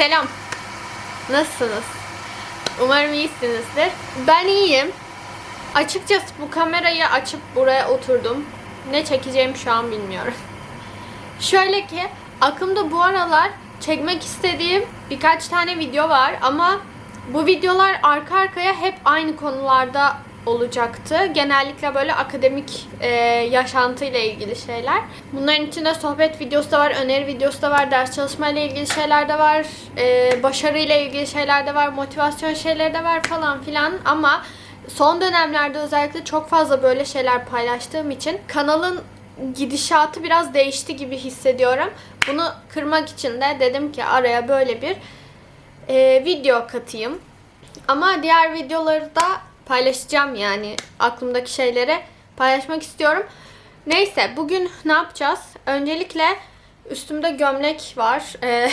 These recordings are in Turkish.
Selam. Nasılsınız? Umarım iyisinizdir. Ben iyiyim. Açıkçası bu kamerayı açıp buraya oturdum. Ne çekeceğimi şu an bilmiyorum. Şöyle ki aklımda bu aralar çekmek istediğim birkaç tane video var ama bu videolar arka arkaya hep aynı konularda olacaktı. Genellikle böyle akademik e, yaşantıyla ilgili şeyler. Bunların içinde sohbet videosu da var, öneri videosu da var, ders çalışmayla ilgili şeyler de var, e, başarıyla ilgili şeyler de var, motivasyon şeyleri de var falan filan ama son dönemlerde özellikle çok fazla böyle şeyler paylaştığım için kanalın gidişatı biraz değişti gibi hissediyorum. Bunu kırmak için de dedim ki araya böyle bir e, video katayım. Ama diğer videoları da paylaşacağım yani aklımdaki şeyleri paylaşmak istiyorum. Neyse bugün ne yapacağız? Öncelikle üstümde gömlek var. E,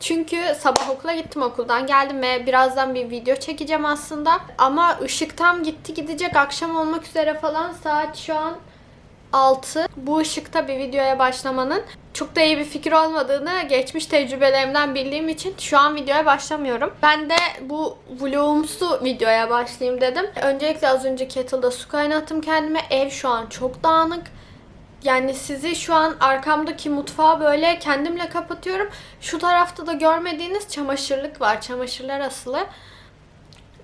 çünkü sabah okula gittim okuldan geldim ve birazdan bir video çekeceğim aslında. Ama ışık tam gitti gidecek akşam olmak üzere falan saat şu an 6. Bu ışıkta bir videoya başlamanın çok da iyi bir fikir olmadığını geçmiş tecrübelerimden bildiğim için şu an videoya başlamıyorum. Ben de bu vlogumsu videoya başlayayım dedim. Öncelikle az önce kettle'da su kaynattım kendime. Ev şu an çok dağınık. Yani sizi şu an arkamdaki mutfağı böyle kendimle kapatıyorum. Şu tarafta da görmediğiniz çamaşırlık var. Çamaşırlar asılı.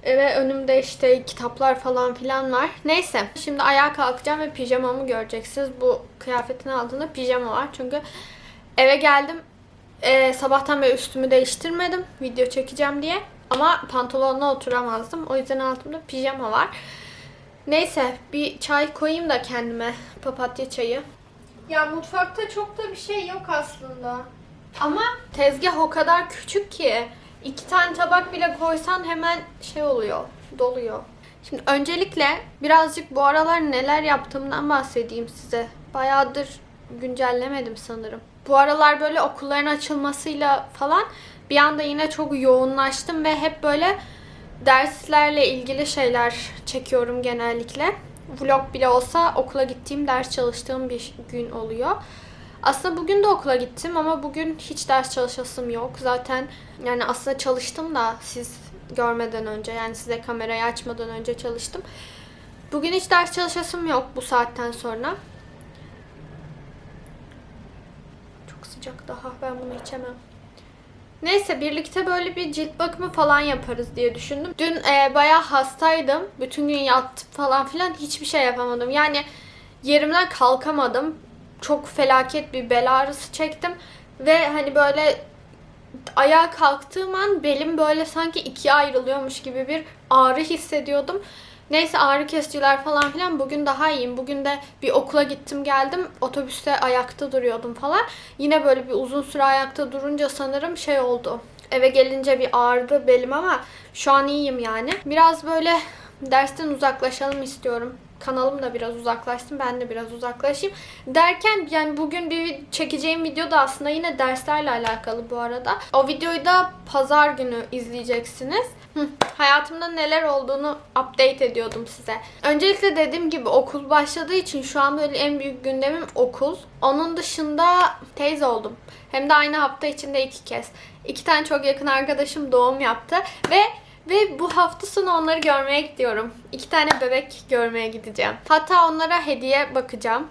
Ve önümde işte kitaplar falan filan var. Neyse. Şimdi ayağa kalkacağım ve pijamamı göreceksiniz. Bu kıyafetin altında pijama var. Çünkü eve geldim. Ee, sabahtan beri üstümü değiştirmedim. Video çekeceğim diye. Ama pantolonla oturamazdım. O yüzden altımda pijama var. Neyse bir çay koyayım da kendime. Papatya çayı. Ya mutfakta çok da bir şey yok aslında. Ama tezgah o kadar küçük ki iki tane tabak bile koysan hemen şey oluyor, doluyor. Şimdi öncelikle birazcık bu aralar neler yaptığımdan bahsedeyim size. Bayağıdır güncellemedim sanırım. Bu aralar böyle okulların açılmasıyla falan bir anda yine çok yoğunlaştım ve hep böyle derslerle ilgili şeyler çekiyorum genellikle. Vlog bile olsa okula gittiğim, ders çalıştığım bir gün oluyor. Aslında bugün de okula gittim ama bugün hiç ders çalışasım yok. Zaten yani aslında çalıştım da siz görmeden önce yani size kamerayı açmadan önce çalıştım. Bugün hiç ders çalışasım yok bu saatten sonra. Çok sıcak daha ben bunu içemem. Neyse birlikte böyle bir cilt bakımı falan yaparız diye düşündüm. Dün e, bayağı hastaydım. Bütün gün yattım falan filan hiçbir şey yapamadım. Yani yerimden kalkamadım. Çok felaket bir bel ağrısı çektim. Ve hani böyle ayağa kalktığım an belim böyle sanki ikiye ayrılıyormuş gibi bir ağrı hissediyordum. Neyse ağrı kesiciler falan filan bugün daha iyiyim. Bugün de bir okula gittim geldim. Otobüste ayakta duruyordum falan. Yine böyle bir uzun süre ayakta durunca sanırım şey oldu. Eve gelince bir ağrıdı belim ama şu an iyiyim yani. Biraz böyle dersten uzaklaşalım istiyorum. Kanalım da biraz uzaklaşsın. Ben de biraz uzaklaşayım. Derken yani bugün bir çekeceğim video da aslında yine derslerle alakalı bu arada. O videoyu da pazar günü izleyeceksiniz. Hayatımda neler olduğunu update ediyordum size. Öncelikle dediğim gibi okul başladığı için şu an böyle en büyük gündemim okul. Onun dışında teyze oldum. Hem de aynı hafta içinde iki kez. İki tane çok yakın arkadaşım doğum yaptı ve ve bu hafta sonu onları görmeye gidiyorum. İki tane bebek görmeye gideceğim. Hatta onlara hediye bakacağım.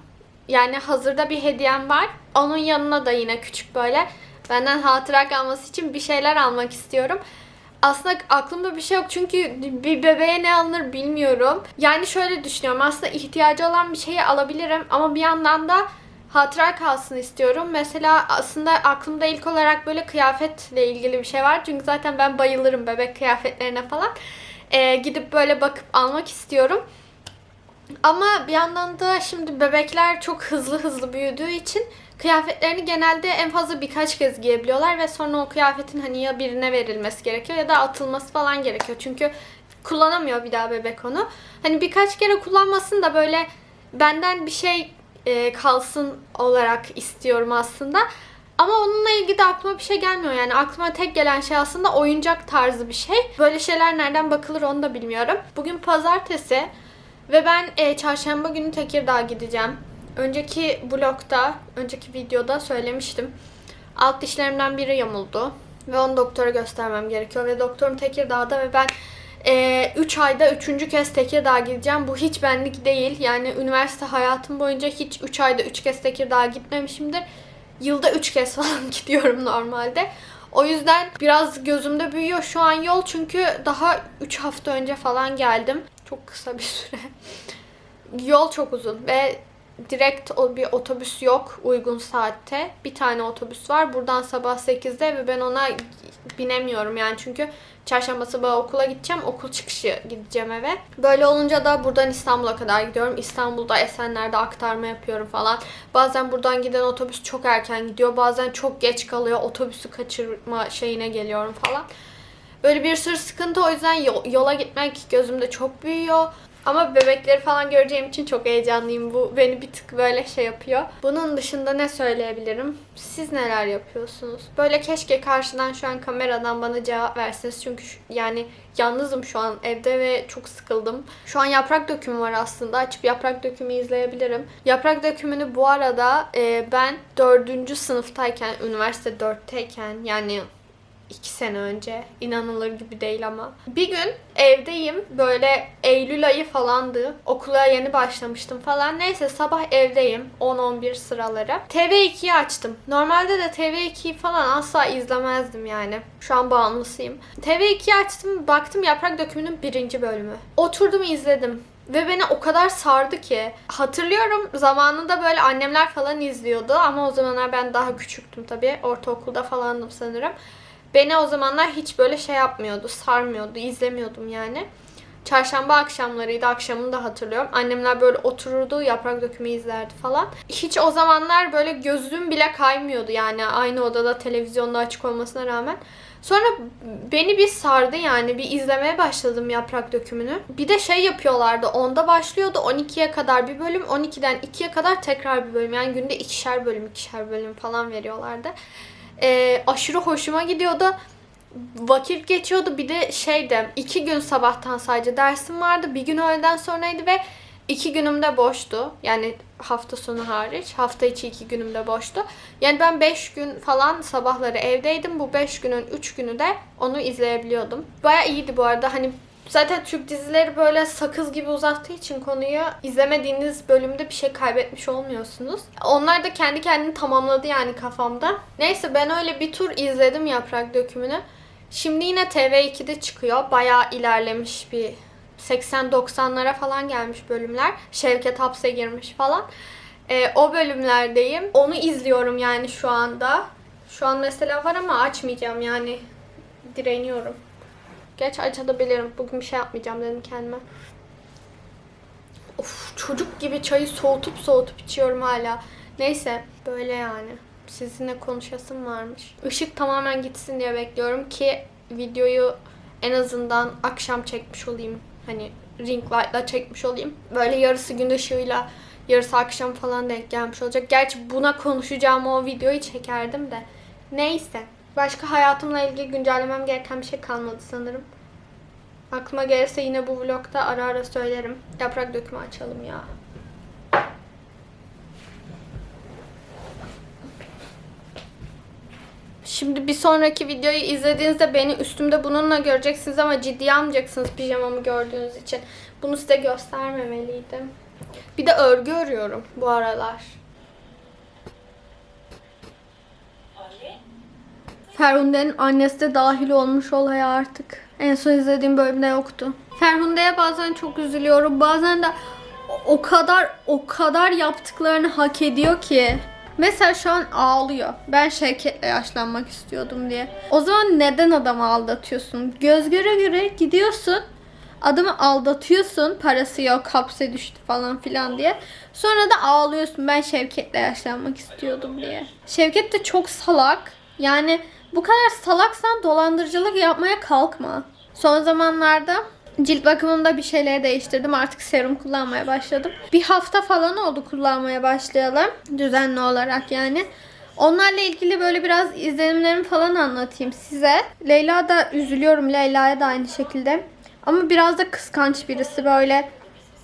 Yani hazırda bir hediyem var. Onun yanına da yine küçük böyle benden hatıra kalması için bir şeyler almak istiyorum. Aslında aklımda bir şey yok çünkü bir bebeğe ne alınır bilmiyorum. Yani şöyle düşünüyorum aslında ihtiyacı olan bir şeyi alabilirim ama bir yandan da hatıra kalsın istiyorum. Mesela aslında aklımda ilk olarak böyle kıyafetle ilgili bir şey var. Çünkü zaten ben bayılırım bebek kıyafetlerine falan. Ee, gidip böyle bakıp almak istiyorum. Ama bir yandan da şimdi bebekler çok hızlı hızlı büyüdüğü için kıyafetlerini genelde en fazla birkaç kez giyebiliyorlar ve sonra o kıyafetin hani ya birine verilmesi gerekiyor ya da atılması falan gerekiyor. Çünkü kullanamıyor bir daha bebek onu. Hani birkaç kere kullanmasın da böyle benden bir şey e, kalsın olarak istiyorum aslında. Ama onunla ilgili de aklıma bir şey gelmiyor yani. Aklıma tek gelen şey aslında oyuncak tarzı bir şey. Böyle şeyler nereden bakılır onu da bilmiyorum. Bugün pazartesi ve ben e, çarşamba günü Tekirdağ gideceğim. Önceki blogda, önceki videoda söylemiştim. Alt dişlerimden biri yamuldu. Ve onu doktora göstermem gerekiyor. Ve doktorum Tekirdağ'da ve ben 3 ayda 3. kez Tekirdağ'a gideceğim. Bu hiç benlik değil. Yani üniversite hayatım boyunca hiç 3 ayda 3 kez Tekirdağ'a gitmemişimdir. Yılda 3 kez falan gidiyorum normalde. O yüzden biraz gözümde büyüyor şu an yol çünkü daha 3 hafta önce falan geldim. Çok kısa bir süre. Yol çok uzun ve direkt bir otobüs yok uygun saatte. Bir tane otobüs var. Buradan sabah 8'de ve ben ona binemiyorum yani çünkü çarşamba sabahı okula gideceğim. Okul çıkışı gideceğim eve. Böyle olunca da buradan İstanbul'a kadar gidiyorum. İstanbul'da Esenler'de aktarma yapıyorum falan. Bazen buradan giden otobüs çok erken gidiyor. Bazen çok geç kalıyor. Otobüsü kaçırma şeyine geliyorum falan. Böyle bir sürü sıkıntı o yüzden yo- yola gitmek gözümde çok büyüyor. Ama bebekleri falan göreceğim için çok heyecanlıyım. Bu beni bir tık böyle şey yapıyor. Bunun dışında ne söyleyebilirim? Siz neler yapıyorsunuz? Böyle keşke karşıdan şu an kameradan bana cevap verseniz. Çünkü şu- yani yalnızım şu an evde ve çok sıkıldım. Şu an yaprak dökümü var aslında. Açıp yaprak dökümü izleyebilirim. Yaprak dökümünü bu arada e, ben 4. sınıftayken, üniversite 4'teyken yani iki sene önce. inanılır gibi değil ama. Bir gün evdeyim. Böyle Eylül ayı falandı. Okula yeni başlamıştım falan. Neyse sabah evdeyim. 10-11 sıraları. TV2'yi açtım. Normalde de TV2'yi falan asla izlemezdim yani. Şu an bağımlısıyım. TV2'yi açtım. Baktım Yaprak Dökümü'nün birinci bölümü. Oturdum izledim. Ve beni o kadar sardı ki. Hatırlıyorum zamanında böyle annemler falan izliyordu ama o zamanlar ben daha küçüktüm tabii. Ortaokulda falandım sanırım. Beni o zamanlar hiç böyle şey yapmıyordu, sarmıyordu, izlemiyordum yani. Çarşamba akşamlarıydı, akşamını da hatırlıyorum. Annemler böyle otururdu, yaprak dökümü izlerdi falan. Hiç o zamanlar böyle gözüm bile kaymıyordu yani aynı odada televizyonda açık olmasına rağmen. Sonra beni bir sardı yani bir izlemeye başladım yaprak dökümünü. Bir de şey yapıyorlardı onda başlıyordu 12'ye kadar bir bölüm 12'den 2'ye kadar tekrar bir bölüm. Yani günde ikişer bölüm ikişer bölüm falan veriyorlardı. Ee, aşırı hoşuma gidiyordu. Vakit geçiyordu bir de şeyde iki gün sabahtan sadece dersim vardı. Bir gün öğleden sonraydı ve iki günüm de boştu. Yani hafta sonu hariç. Hafta içi iki günüm de boştu. Yani ben beş gün falan sabahları evdeydim. Bu beş günün üç günü de onu izleyebiliyordum. Baya iyiydi bu arada. Hani Zaten Türk dizileri böyle sakız gibi uzattığı için konuyu izlemediğiniz bölümde bir şey kaybetmiş olmuyorsunuz. Onlar da kendi kendini tamamladı yani kafamda. Neyse ben öyle bir tur izledim Yaprak Dökümünü. Şimdi yine TV2'de çıkıyor. Bayağı ilerlemiş bir 80-90'lara falan gelmiş bölümler. Şevket hapse girmiş falan. Ee, o bölümlerdeyim. Onu izliyorum yani şu anda. Şu an mesela var ama açmayacağım yani. Direniyorum. Geç açabilirim. Bugün bir şey yapmayacağım dedim kendime. Of çocuk gibi çayı soğutup soğutup içiyorum hala. Neyse böyle yani. Sizinle konuşasım varmış. Işık tamamen gitsin diye bekliyorum ki videoyu en azından akşam çekmiş olayım. Hani ring light'la çekmiş olayım. Böyle yarısı gün ışığıyla yarısı akşam falan denk gelmiş olacak. Gerçi buna konuşacağım o videoyu çekerdim de. Neyse. Başka hayatımla ilgili güncellemem gereken bir şey kalmadı sanırım. Aklıma gelirse yine bu vlogda ara ara söylerim. Yaprak dökümü açalım ya. Şimdi bir sonraki videoyu izlediğinizde beni üstümde bununla göreceksiniz ama ciddiye almayacaksınız pijamamı gördüğünüz için. Bunu size göstermemeliydim. Bir de örgü örüyorum bu aralar. Ferhunde'nin annesi de dahil olmuş olaya artık. En son izlediğim bölümde yoktu. Ferhunde'ye bazen çok üzülüyorum. Bazen de o kadar o kadar yaptıklarını hak ediyor ki. Mesela şu an ağlıyor. Ben Şevket'le yaşlanmak istiyordum diye. O zaman neden adamı aldatıyorsun? Göz göre göre gidiyorsun. Adamı aldatıyorsun. Parası yok, hapse düştü falan filan diye. Sonra da ağlıyorsun. Ben Şevket'le yaşlanmak istiyordum diye. Şevket de çok salak. Yani bu kadar salaksan dolandırıcılık yapmaya kalkma. Son zamanlarda cilt bakımında bir şeyleri değiştirdim. Artık serum kullanmaya başladım. Bir hafta falan oldu kullanmaya başlayalım. Düzenli olarak yani. Onlarla ilgili böyle biraz izlenimlerimi falan anlatayım size. Leyla da üzülüyorum. Leyla'ya da aynı şekilde. Ama biraz da kıskanç birisi böyle.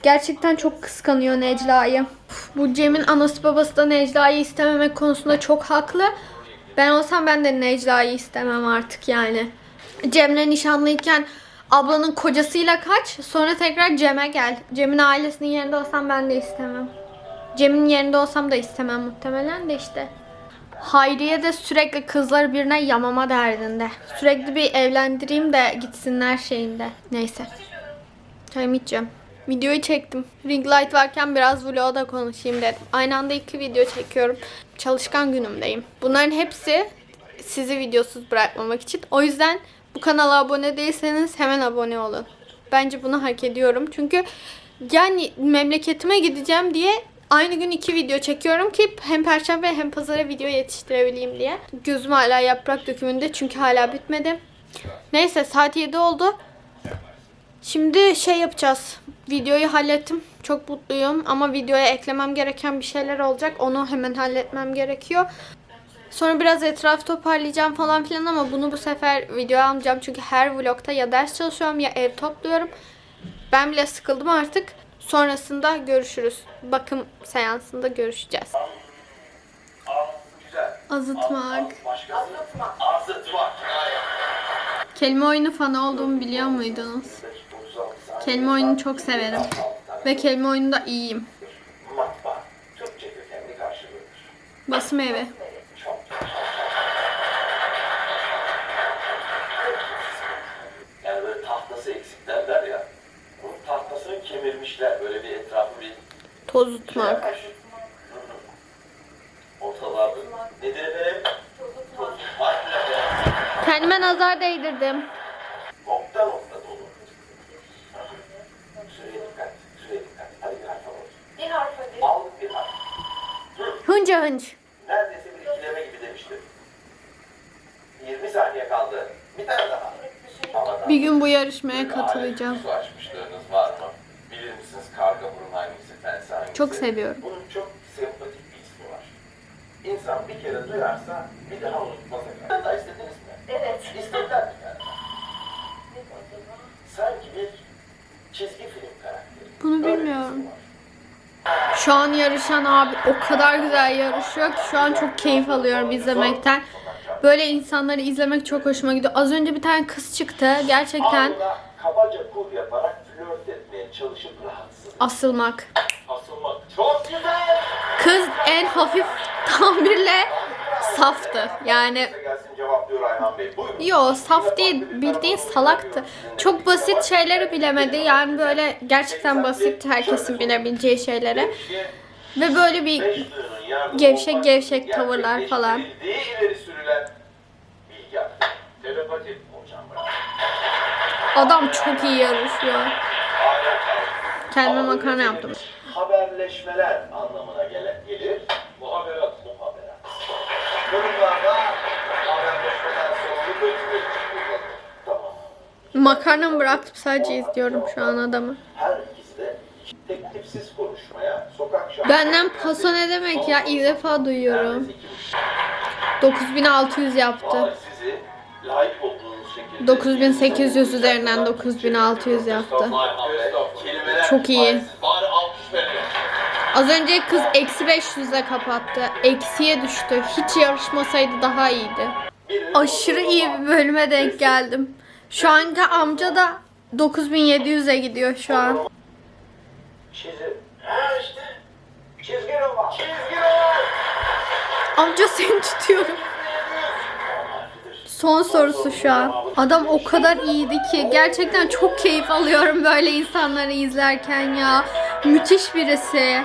Gerçekten çok kıskanıyor Necla'yı. Bu Cem'in anası babası da Necla'yı istememek konusunda çok haklı. Ben olsam ben de Necla'yı istemem artık yani. Cem'le nişanlıyken ablanın kocasıyla kaç sonra tekrar Cem'e gel. Cem'in ailesinin yerinde olsam ben de istemem. Cem'in yerinde olsam da istemem muhtemelen de işte. Hayriye de sürekli kızları birine yamama derdinde. Sürekli bir evlendireyim de gitsinler şeyinde. Neyse. Çayımı içeceğim. Videoyu çektim. Ring light varken biraz vlog'a da konuşayım dedim. Aynı anda iki video çekiyorum. Çalışkan günümdeyim. Bunların hepsi sizi videosuz bırakmamak için. O yüzden bu kanala abone değilseniz hemen abone olun. Bence bunu hak ediyorum. Çünkü yani memleketime gideceğim diye aynı gün iki video çekiyorum ki hem perşembe hem pazara video yetiştirebileyim diye. Gözüm hala yaprak dökümünde çünkü hala bitmedi. Neyse saat 7 oldu. Şimdi şey yapacağız. Videoyu hallettim. Çok mutluyum ama videoya eklemem gereken bir şeyler olacak. Onu hemen halletmem gerekiyor. Sonra biraz etraf toparlayacağım falan filan ama bunu bu sefer videoya almayacağım. Çünkü her vlogta ya ders çalışıyorum ya ev topluyorum. Ben bile sıkıldım artık. Sonrasında görüşürüz. Bakım seansında görüşeceğiz. Azıtmak. Azıtmak. Kelime oyunu fanı olduğumu biliyor muydunuz? Kelime oyunu çok severim. Ve kelime oyununda iyiyim. Basım evi. Yani böyle tahtası eksik derler ya. Bunun tahtasını kemirmişler. Böyle bir etrafı bir Toz tutmak. ortalarda. Nedir efendim? Kendime nazar değdirdim. Nokta nokta Hınca hınç. Neredeyse bir ikileme gibi demiştim. 20 saniye kaldı. Bir tane daha. Havadan Bir gün bu yarışmaya katılacağım. kutusu açmışlığınız var mı? Bilir misiniz karga burun hangisi, fensi hangisi? Çok seviyorum. Bunun çok sempatik bir ismi var. İnsan bir kere duyarsa bir daha unutmaz efendim. Sen de istediniz mi? Evet. İstediler mi yani? Sanki bir çizgi film karakteri. Bunu Böyle bir bilmiyorum. var. Şu an yarışan abi o kadar güzel yarışıyor ki şu an çok keyif alıyorum izlemekten. Böyle insanları izlemek çok hoşuma gidiyor. Az önce bir tane kız çıktı. Gerçekten Alnına kabaca kur yaparak flört etmeye çalışıp rahatsız. asılmak. Asılmak çok güzel. Kız en hafif tabirle saftı. Yani Yo saf değil bildiğin salaktı. Çok basit şeyleri bilemedi. Yani böyle gerçekten basit herkesin bilebileceği şeyleri. Ve böyle bir Gevşek gevşek tavırlar falan. adam çok iyi yarışıyor. Kendime makarna yaptım. Haberleşmeler Makarnamı bıraktım sadece izliyorum şu an adamı. Benden paso ne demek ya ilk defa duyuyorum. 9600 yaptı. Sizi layık olduğunuz şekilde... 9800 üzerinden 9600 yaptı. Çok iyi. Az önce kız eksi 500'e kapattı. Eksiye düştü. Hiç yarışmasaydı daha iyiydi. Aşırı iyi bir bölüme denk geldim. Şu anki amca da 9700'e gidiyor şu an. Çizim. Ha işte. Çizgi roman. Çizgi roman. Amca seni tutuyorum. Son sorusu şu an. Adam o kadar iyiydi ki gerçekten çok keyif alıyorum böyle insanları izlerken ya. Müthiş birisi.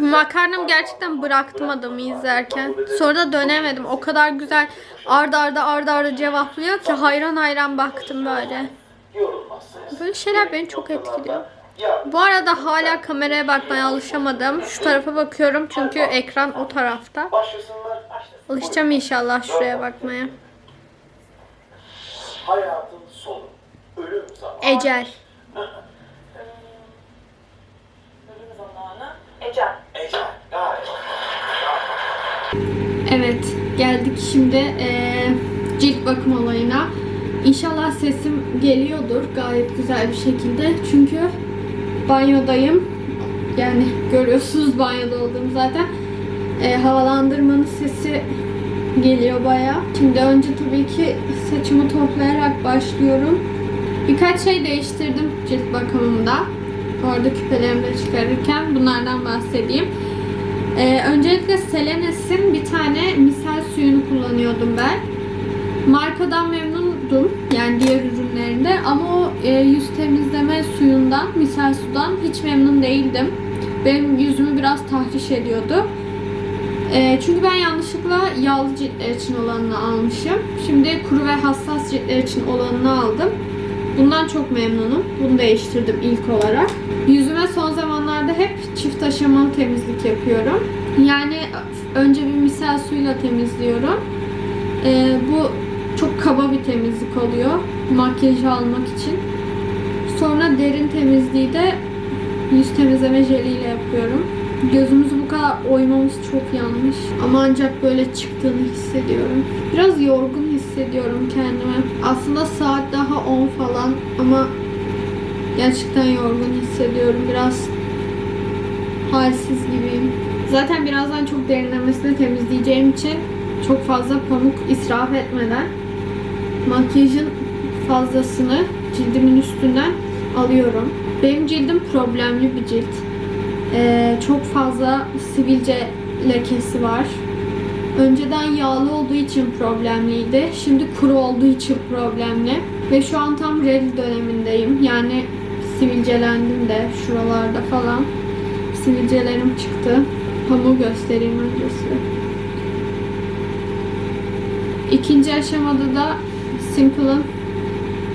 Makarnamı gerçekten bıraktım adamı izlerken. Sonra da dönemedim. O kadar güzel arda arda arda arda cevaplıyor ki hayran hayran baktım böyle. Böyle şeyler beni çok etkiliyor. Bu arada hala kameraya bakmaya alışamadım. Şu tarafa bakıyorum çünkü ekran o tarafta. Alışacağım inşallah şuraya bakmaya. Ecel. Ecel. Ecel. Gayet. Evet, geldik şimdi eee, cilt bakım olayına. İnşallah sesim geliyordur gayet güzel bir şekilde. Çünkü banyodayım. Yani görüyorsunuz banyoda olduğumu zaten. Eee, havalandırmanın sesi geliyor baya. Şimdi önce tabii ki saçımı toplayarak başlıyorum. Birkaç şey değiştirdim cilt bakımımda. Orada küpelerimi de çıkarırken bunlardan bahsedeyim. Ee, öncelikle Selenes'in bir tane misal suyunu kullanıyordum ben. Markadan memnundum yani diğer ürünlerinde ama o e, yüz temizleme suyundan, misal sudan hiç memnun değildim. Benim yüzümü biraz tahriş ediyordu. E, çünkü ben yanlışlıkla yağlı ciltler için olanını almışım. Şimdi kuru ve hassas ciltler için olanını aldım. Bundan çok memnunum. Bunu değiştirdim ilk olarak. Yüzüme son zamanlarda hep çift aşamalı temizlik yapıyorum. Yani önce bir misal suyla temizliyorum. Ee, bu çok kaba bir temizlik oluyor. Makyajı almak için. Sonra derin temizliği de yüz temizleme jeliyle yapıyorum. Gözümüzü bu kadar oymamız çok yanlış. Ama ancak böyle çıktığını hissediyorum. Biraz yorgun hissediyorum kendimi. Aslında saat daha 10 falan ama gerçekten yorgun hissediyorum. Biraz halsiz gibiyim. Zaten birazdan çok derinlemesine temizleyeceğim için çok fazla pamuk israf etmeden makyajın fazlasını cildimin üstünden alıyorum. Benim cildim problemli bir cilt. Ee, çok fazla sivilce lekesi var. Önceden yağlı olduğu için problemliydi. Şimdi kuru olduğu için problemli. Ve şu an tam rel dönemindeyim. Yani sivilcelendim de şuralarda falan. Sivilcelerim çıktı. Pamuğu göstereyim önce size. İkinci aşamada da Simple'ın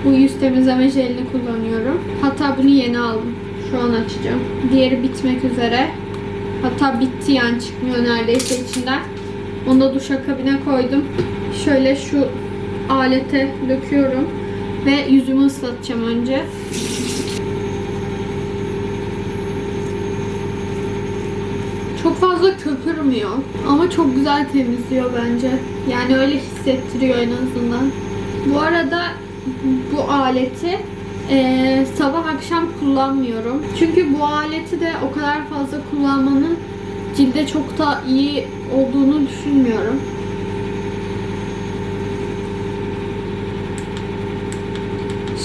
bu yüz temizleme jelini kullanıyorum. Hatta bunu yeni aldım. Şu an açacağım. Diğeri bitmek üzere. Hatta bitti yani çıkmıyor neredeyse içinden. Onu da duşakabine koydum. Şöyle şu alete döküyorum. Ve yüzümü ıslatacağım önce. Çok fazla köpürmüyor. Ama çok güzel temizliyor bence. Yani öyle hissettiriyor en azından. Bu arada bu aleti eee, sabah akşam kullanmıyorum. Çünkü bu aleti de o kadar fazla kullanmanın cilde çok da iyi olduğunu düşünmüyorum.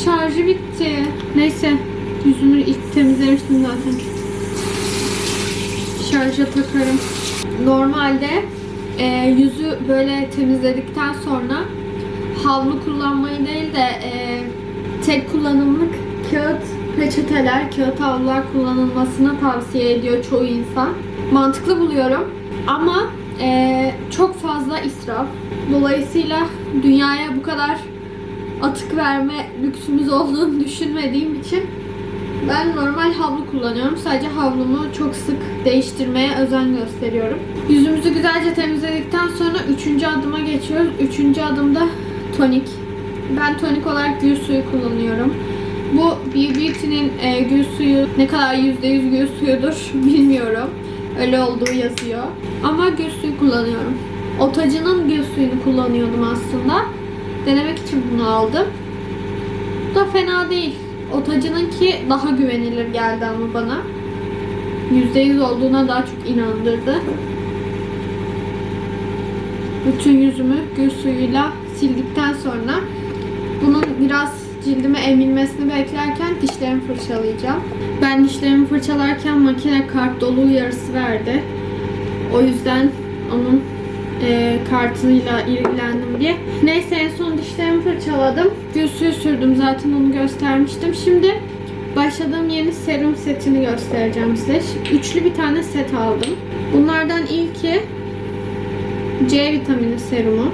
Şarjı bitti. Neyse. Yüzümü ilk temizlemiştim zaten. Şarja takarım. Normalde e, yüzü böyle temizledikten sonra havlu kullanmayı değil de e, tek kullanımlık kağıt peçeteler, kağıt havlular kullanılmasını tavsiye ediyor çoğu insan. Mantıklı buluyorum ama e, çok fazla israf. Dolayısıyla dünyaya bu kadar atık verme lüksümüz olduğunu düşünmediğim için ben normal havlu kullanıyorum. Sadece havlumu çok sık değiştirmeye özen gösteriyorum. Yüzümüzü güzelce temizledikten sonra üçüncü adıma geçiyoruz. Üçüncü adımda tonik. Ben tonik olarak gül suyu kullanıyorum. Bu Be Beauty'nin e, gül suyu ne kadar %100 gül suyudur bilmiyorum. Öyle olduğu yazıyor. Ama gül suyu kullanıyorum. Otacı'nın gül suyunu kullanıyordum aslında. Denemek için bunu aldım. Bu da fena değil. Otacı'nınki daha güvenilir geldi ama bana. %100 olduğuna daha çok inandırdı. Bütün yüzümü gül suyuyla sildikten sonra bunun biraz cildime emilmesini beklerken dişlerimi fırçalayacağım. Ben dişlerimi fırçalarken makine kart dolu uyarısı verdi. O yüzden onun e, kartıyla ilgilendim diye. Neyse en son dişlerimi fırçaladım. Gül sürdüm zaten onu göstermiştim. Şimdi başladığım yeni serum setini göstereceğim size. Üçlü bir tane set aldım. Bunlardan ilki C vitamini serumu.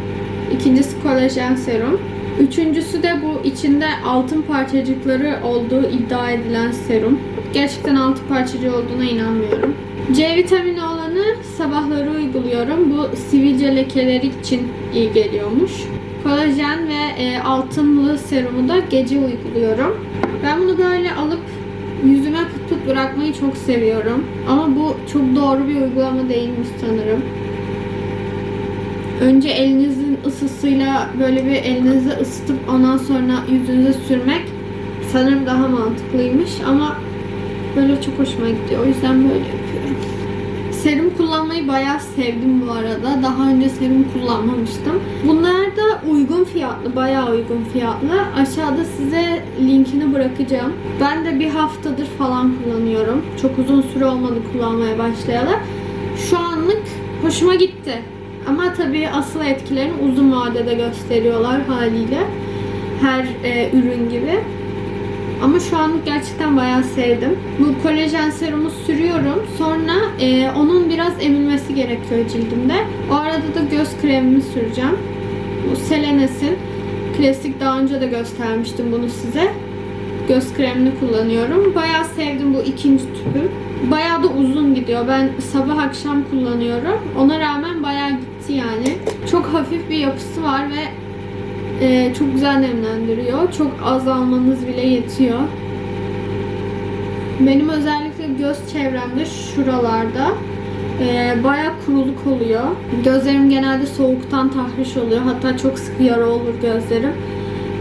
İkincisi kolajen serum. Üçüncüsü de bu içinde altın parçacıkları olduğu iddia edilen serum. Gerçekten altın parçacığı olduğuna inanmıyorum. C vitamini olanı sabahları uyguluyorum. Bu sivilce lekeleri için iyi geliyormuş. Kolajen ve e, altınlı serumu da gece uyguluyorum. Ben bunu böyle alıp yüzüme pıt pıt bırakmayı çok seviyorum. Ama bu çok doğru bir uygulama değilmiş sanırım. Önce elinizin ısısıyla böyle bir elinizi ısıtıp ondan sonra yüzünüze sürmek sanırım daha mantıklıymış ama böyle çok hoşuma gidiyor. O yüzden böyle yapıyorum. Serum kullanmayı bayağı sevdim bu arada. Daha önce serum kullanmamıştım. Bunlar da uygun fiyatlı, bayağı uygun fiyatlı. Aşağıda size linkini bırakacağım. Ben de bir haftadır falan kullanıyorum. Çok uzun süre olmadı kullanmaya başlayalı. Şu anlık hoşuma gitti. Ama tabii asıl etkilerini uzun vadede gösteriyorlar haliyle. Her e, ürün gibi. Ama şu anlık gerçekten bayağı sevdim. Bu kolajen serumu sürüyorum. Sonra e, onun biraz emilmesi gerekiyor cildimde. O arada da göz kremimi süreceğim. Bu Selenes'in klasik daha önce de göstermiştim bunu size. Göz kremini kullanıyorum. Bayağı sevdim bu ikinci tüpüm. Bayağı da uzun gidiyor. Ben sabah akşam kullanıyorum. Ona rağmen bayağı gitti yani. Çok hafif bir yapısı var ve ee, çok güzel nemlendiriyor. Çok az almanız bile yetiyor. Benim özellikle göz çevremde şuralarda e, bayağı kuruluk oluyor. Gözlerim genelde soğuktan tahriş oluyor. Hatta çok sık yara olur gözlerim.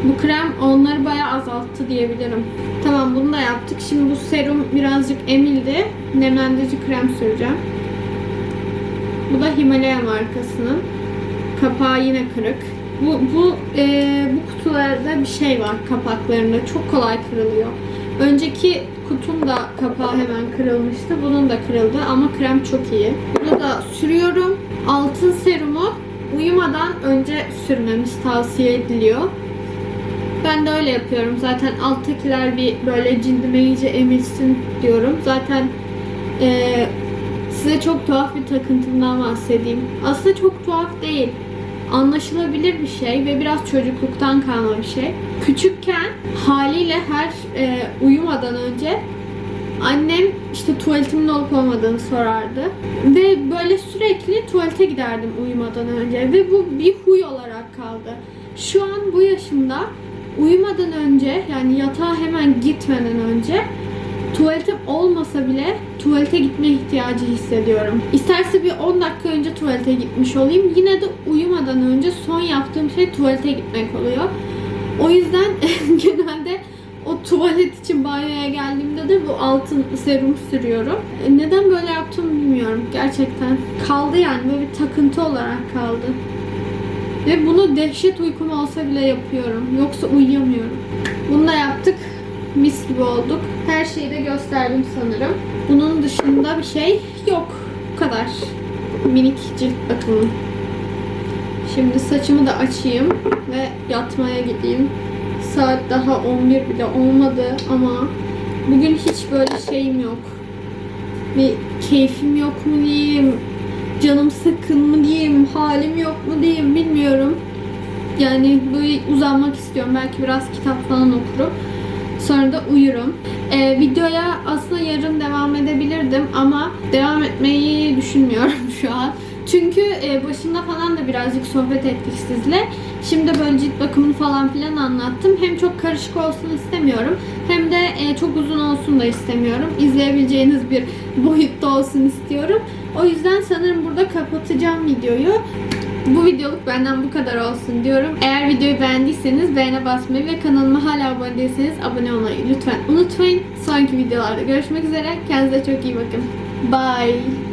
Bu krem onları bayağı azalttı diyebilirim. Tamam bunu da yaptık. Şimdi bu serum birazcık emildi. Nemlendirici krem süreceğim. Bu da Himalaya markasının. Kapağı yine kırık. Bu bu e, bu kutularda bir şey var kapaklarında. Çok kolay kırılıyor. Önceki kutum da kapağı hemen kırılmıştı. Bunun da kırıldı ama krem çok iyi. Bunu da sürüyorum. Altın serumu uyumadan önce sürmemiz tavsiye ediliyor. Ben de öyle yapıyorum. Zaten alttakiler bir böyle cildime iyice emilsin diyorum. Zaten e, size çok tuhaf bir takıntımdan bahsedeyim. Aslında çok tuhaf değil anlaşılabilir bir şey ve biraz çocukluktan kalma bir şey. Küçükken haliyle her e, uyumadan önce annem işte tuvaletimin olup olmadığını sorardı. Ve böyle sürekli tuvalete giderdim uyumadan önce ve bu bir huy olarak kaldı. Şu an bu yaşımda uyumadan önce yani yatağa hemen gitmeden önce tuvaletim olmasa bile tuvalete gitme ihtiyacı hissediyorum. İsterse bir 10 dakika önce tuvalete gitmiş olayım. Yine de uyumadan önce son yaptığım şey tuvalete gitmek oluyor. O yüzden genelde o tuvalet için banyoya geldiğimde de bu altın serum sürüyorum. E, Neden böyle yaptığımı bilmiyorum. Gerçekten kaldı yani böyle bir takıntı olarak kaldı. Ve bunu dehşet uykum olsa bile yapıyorum. Yoksa uyuyamıyorum. Bunu da yaptık mis gibi olduk. Her şeyi de gösterdim sanırım. Bunun dışında bir şey yok. Bu kadar. Minik cilt bakımı. Şimdi saçımı da açayım ve yatmaya gideyim. Saat daha 11 bile olmadı ama bugün hiç böyle şeyim yok. Bir keyfim yok mu diyeyim, canım sıkkın mı diyeyim, halim yok mu diyeyim bilmiyorum. Yani böyle uzanmak istiyorum. Belki biraz kitap falan okurum. Sonra da uyurum. Ee, videoya aslında yarın devam edebilirdim ama devam etmeyi düşünmüyorum şu an. Çünkü e, başında falan da birazcık sohbet ettik sizle. Şimdi böyle cilt bakımını falan filan anlattım. Hem çok karışık olsun istemiyorum. Hem de e, çok uzun olsun da istemiyorum. İzleyebileceğiniz bir boyutta olsun istiyorum. O yüzden sanırım burada kapatacağım videoyu. Bu videoluk benden bu kadar olsun diyorum. Eğer videoyu beğendiyseniz beğene basmayı ve kanalıma hala abone değilseniz abone olmayı lütfen unutmayın. Sonraki videolarda görüşmek üzere. Kendinize çok iyi bakın. Bye.